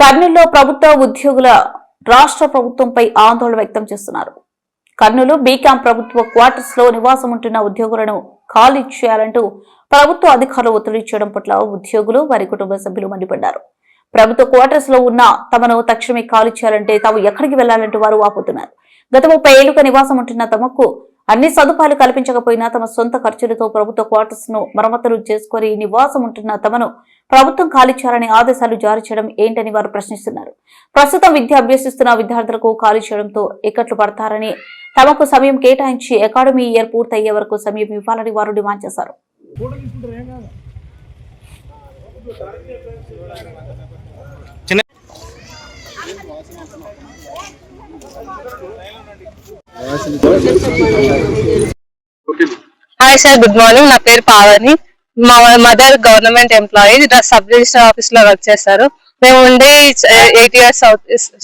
కర్నూలులో ప్రభుత్వ ఉద్యోగుల రాష్ట్ర ప్రభుత్వంపై ఆందోళన వ్యక్తం చేస్తున్నారు. కర్నూలు బీకాం ప్రభుత్వ క్వార్టర్స్లో నివాసం ఉంటున్న ఉద్యోగులను ఖాళీ చేయాలంటూ ప్రభుత్వ అధికారులు ఒత్తిడి చేయడం పట్ల ఉద్యోగులు వారి కుటుంబ సభ్యులు మండిపడ్డారు. ప్రభుత్వ క్వార్టర్స్లో ఉన్న తమను తక్షణమే ఖాళీ చేయాలంటే తాము ఎక్కడికి వెళ్ళాలంటూ వారు వాపోతున్నారు గత ముప్పై ఏళ్ళుగా నివాసం ఉంటున్న తమకు అన్ని సదుపాయాలు కల్పించకపోయినా తమ సొంత ఖర్చులతో ప్రభుత్వ క్వార్టర్స్ను మరమ్మతులు చేసుకుని నివాసం ఉంటున్న తమను ప్రభుత్వం ఖాళీ చేయాలని ఆదేశాలు జారీ చేయడం ఏంటని వారు ప్రశ్నిస్తున్నారు. ప్రస్తుతం విద్య అభ్యసిస్తున్న విద్యార్థులకు ఖాళీ చేయడంతో ఇక్కట్లు పడతారని తమకు సమయం కేటాయించి అకాడమీ ఇయర్ పూర్తయ్యే వరకు సమయం ఇవ్వాలని వారు డిమాండ్ చేశారు. హాయ్ సార్ గుడ్ మార్నింగ్ నా పేరు పావని. మా mother government employee sub register ఆఫీస్లో వర్క్ చేస్తారు. మేము ఉండి eight years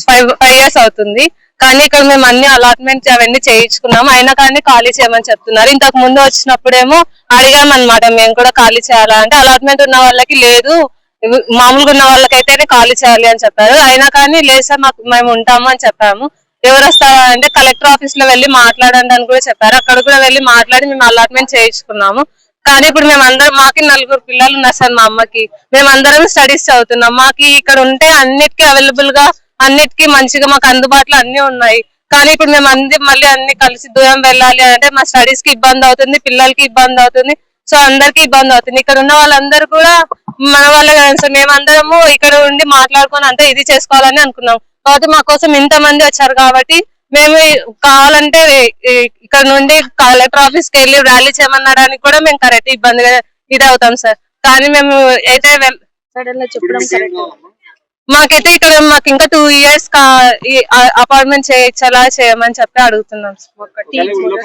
five five years అవుతుంది. కానీ ఇక్కడ మేము అన్ని అలాట్మెంట్ అవన్నీ చేయించుకున్నాము. అయినా కానీ ఖాళీ చేయమని చెప్తున్నారు. ఇంతకు ముందు వచ్చినప్పుడేమో అడిగాం అనమాట మేము కూడా ఖాళీ చేయాలా అంటే అలాట్మెంట్ ఉన్న వాళ్ళకి లేదు. మామూలుగా ఉన్న వాళ్ళకైతేనే ఖాళీ చేయాలి అని చెప్పారు. అయినా కానీ లేదు సార్ మాకు మేము ఉంటాము అని చెప్పాము. ఎవరు వస్తారా అంటే కలెక్టర్ ఆఫీస్లో వెళ్ళి మాట్లాడండి అని కూడా చెప్పారు. అక్కడ కూడా వెళ్ళి మాట్లాడి మేము అలాట్మెంట్ చేయించుకున్నాము. కానీ ఇప్పుడు మేము అందరం మాకి నలుగురు పిల్లలు ఉన్నారు సార్ మా అమ్మకి. మేము అందరం స్టడీస్ చదువుతున్నాం. మాకు ఇక్కడ ఉంటే అన్నిటికీ అవైలబుల్గా అన్నిటికీ మంచిగా మాకు అందుబాటులో అన్ని ఉన్నాయి. కానీ ఇప్పుడు మేము అన్ని మళ్ళీ అన్ని కలిసి దూరం వెళ్ళాలి అంటే మా స్టడీస్కి ఇబ్బంది అవుతుంది పిల్లలకి ఇబ్బంది అవుతుంది. సో అందరికి ఇబ్బంది అవుతుంది. ఇక్కడ ఉన్న వాళ్ళందరూ కూడా మన వాళ్ళే కదా సార్ మేమందరము ఇక్కడ ఉండి మాట్లాడుకొని అంతా ఇది చేసుకోవాలని అనుకున్నాం. కాబట్టి మా కోసం ఇంత మంది వచ్చారు కాబట్టి మేము కావాలంటే ఇక్కడ నుండి కలెక్టర్ ఆఫీస్కి వెళ్ళి ర్యాలీ చేయమనడానికి కూడా మేము కరెక్ట్ ఇబ్బందిగా ఇది అవుతాం సార్. కానీ మేము అయితే వెల్- మాకైతే ఇక్కడ మాకు ఇంకా టూ ఇయర్స్ అపార్ట్మెంట్ చేయించేలా చేయమని చెప్పి అడుగుతున్నాం.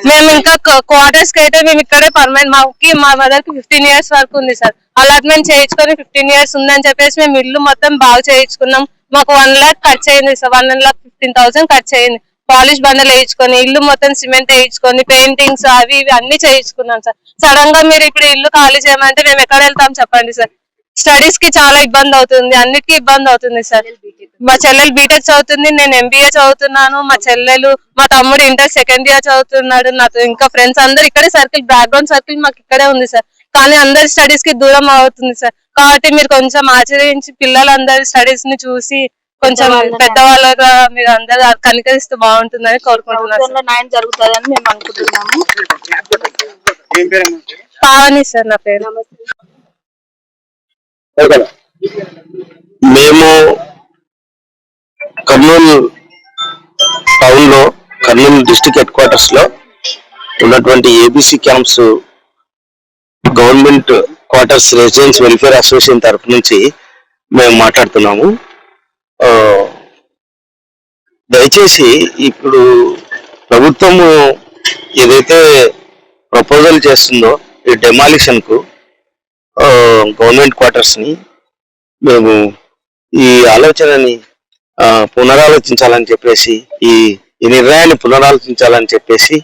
మేము ఇంకా క్వార్టర్స్కి అయితే మేము ఇక్కడే పర్మనెంట్ మాకి మా మదర్కి ఫిఫ్టీన్ ఇయర్స్ వరకు ఉంది సార్. అలాట్మెంట్ చేయించుకొని ఫిఫ్టీన్ ఇయర్స్ ఉందని చెప్పేసి మేము ఇల్లు మొత్తం బాగా చేయించుకున్నాం. మాకు వన్ లాక్ ఖర్చు అయింది sir. One lakh fifteen thousand ఖర్చు అయింది. పాలిష్ బండలు వేయించుకొని ఇల్లు మొత్తం సిమెంట్ వేయించుకొని పెయింటింగ్స్ అవి ఇవి అన్ని చేయించుకున్నాం సార్. సడన్గా మీరు ఇప్పుడు ఇల్లు ఖాళీ చేయమంటే మేము ఎక్కడ వెళ్తాం చెప్పండి సార్. స్టడీస్కి చాలా ఇబ్బంది అవుతుంది అన్నిటికీ ఇబ్బంది అవుతుంది సార్. మా చెల్లెలు బీటెక్ చదువుతుంది నేను ఎంబీఏ చదువుతున్నాను మా చెల్లెలు మా తమ్ముడు ఇంటర్ సెకండ్ ఇయర్ చదువుతున్నాడు నాతో ఇంకా ఫ్రెండ్స్ అందరు ఇక్కడే సర్కిల్ బ్యాక్గ్రౌండ్ సర్కిల్ మాకు ఇక్కడే ఉంది సార్. కానీ అందరి స్టడీస్కి దూరం అవుతుంది సార్. కాబట్టి మీరు కొంచెం ఆచరించి పిల్లలందరి స్టడీస్ని చూసి కొంచెం పెద్దవాళ్ళగా మీరు అందరు కనికరిస్తే బాగుంటుందని కోరుకుంటున్నాను పావని సార్ నా పేరు. మేము కర్నూలు టౌన్లో కర్నూలు డిస్టిక్ హెడ్ క్వార్టర్స్లో ఉన్నటువంటి ABC camps government quarters residence welfare association తరఫు నుంచి మేము మాట్లాడుతున్నాము. దయచేసి ఇప్పుడు ప్రభుత్వము ఏదైతే ప్రపోజల్ చేస్తుందో ఈ డెమాలిషన్కు గవర్నమెంట్ క్వార్టర్స్ని మేము ఈ ఆలోచనని ఆ, పునరాలోచించాలని చెప్పేసి ఈ ఈ నిర్ణయాన్ని పునరాలోచించాలని చెప్పేసి